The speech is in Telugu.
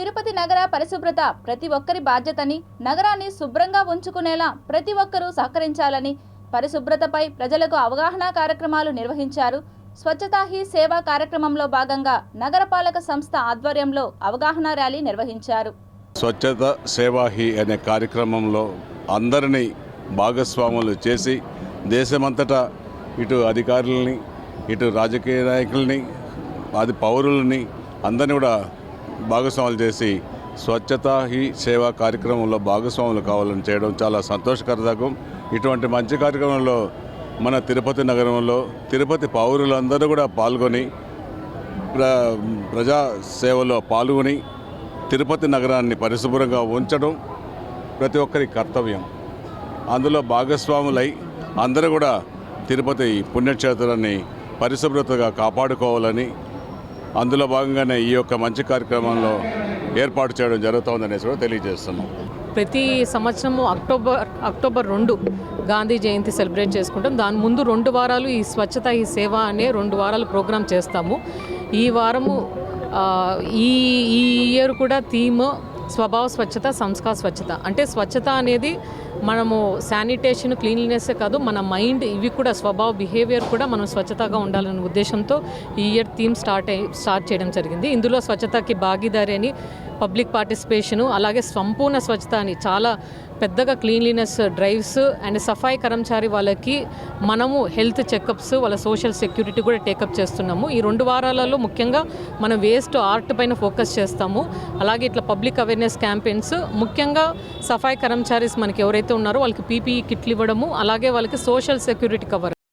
తిరుపతి నగర పరిశుభ్రత ప్రతి ఒక్కరి బాధ్యతని నగరాన్ని శుభ్రంగా ఉంచుకునేలా ప్రతి ఒక్కరూ సహకరించాలని పరిశుభ్రతపై ప్రజలకు అవగాహన కార్యక్రమాలు నిర్వహించారు. స్వచ్ఛతా హీ సేవా కార్యక్రమంలో భాగంగా నగరపాలక సంస్థ ఆధ్వర్యంలో అవగాహన ర్యాలీ నిర్వహించారు. స్వచ్ఛత సేవా హీ అనే కార్యక్రమంలో అందరినీ భాగస్వాములు చేసి దేశమంతటా ఇటు అధికారులని ఇటు రాజకీయ నాయకుల్ని అది పౌరులని అందరినీ కూడా భాగస్వాములు చేసి స్వచ్ఛతా హీ సేవా కార్యక్రమంలో భాగస్వాములు కావాలని చేయడం చాలా సంతోషకరదకం ఇటువంటి మంచి కార్యక్రమంలో మన తిరుపతి నగరంలో తిరుపతి పౌరులందరూ కూడా పాల్గొని ప్ర ప్రజా సేవలో పాల్గొని తిరుపతి నగరాన్ని పరిశుభ్రంగా ఉంచడం ప్రతి ఒక్కరి కర్తవ్యం. అందులో భాగస్వాములై అందరూ కూడా తిరుపతి పుణ్యక్షేత్రాన్ని పరిశుభ్రతగా కాపాడుకోవాలని అందులో భాగంగానే ఈ యొక్క మంచి కార్యక్రమంలో ఏర్పాటు చేయడం జరుగుతుందనేసి కూడా తెలియజేస్తున్నాం. ప్రతి సంవత్సరము అక్టోబర్ అక్టోబర్ రెండు గాంధీ జయంతి సెలబ్రేట్ చేసుకుంటాం. దాని ముందు రెండు వారాలు ఈ స్వచ్ఛత ఈ సేవ అనే రెండు వారాలు ప్రోగ్రామ్ చేస్తాము. ఈ వారము ఈ ఈ ఇయర్ కూడా థీమ్ స్వభావ స్వచ్ఛత సంస్కార స్వచ్ఛత. అంటే స్వచ్ఛత అనేది మనము శానిటేషన్ క్లీన్లీనెస్ కాదు మన మైండ్ ఇవి కూడా స్వభావ బిహేవియర్ కూడా మనం స్వచ్ఛతగా ఉండాలనే ఉద్దేశంతో ఈ ఇయర్ థీమ్ స్టార్ట్ అయ్యి స్టార్ట్ చేయడం జరిగింది. ఇందులో స్వచ్ఛతకి భాగీదారి అని పబ్లిక్ పార్టిసిపేషను అలాగే సంపూర్ణ స్వచ్ఛత అని చాలా పెద్దగా cleanliness drives and safai karmachari వాళ్ళకి మనము హెల్త్ చెకప్స్ వాళ్ళ సోషల్ సెక్యూరిటీ కూడా టేకప్ చేస్తున్నాము. ఈ రెండు వారాలలో ముఖ్యంగా మనం వేస్ట్ ఆర్ట్ పైన ఫోకస్ చేస్తాము. అలాగే ఇట్లా పబ్లిక్ అవేర్నెస్ క్యాంపెయిన్స్. ముఖ్యంగా సఫాయి కర్మచారీస్ మనకి ఎవరైతే ఉన్నారో వాళ్ళకి పీపీఈ కిట్లు ఇవ్వడము అలాగే వాళ్ళకి సోషల్ సెక్యూరిటీ కవర్.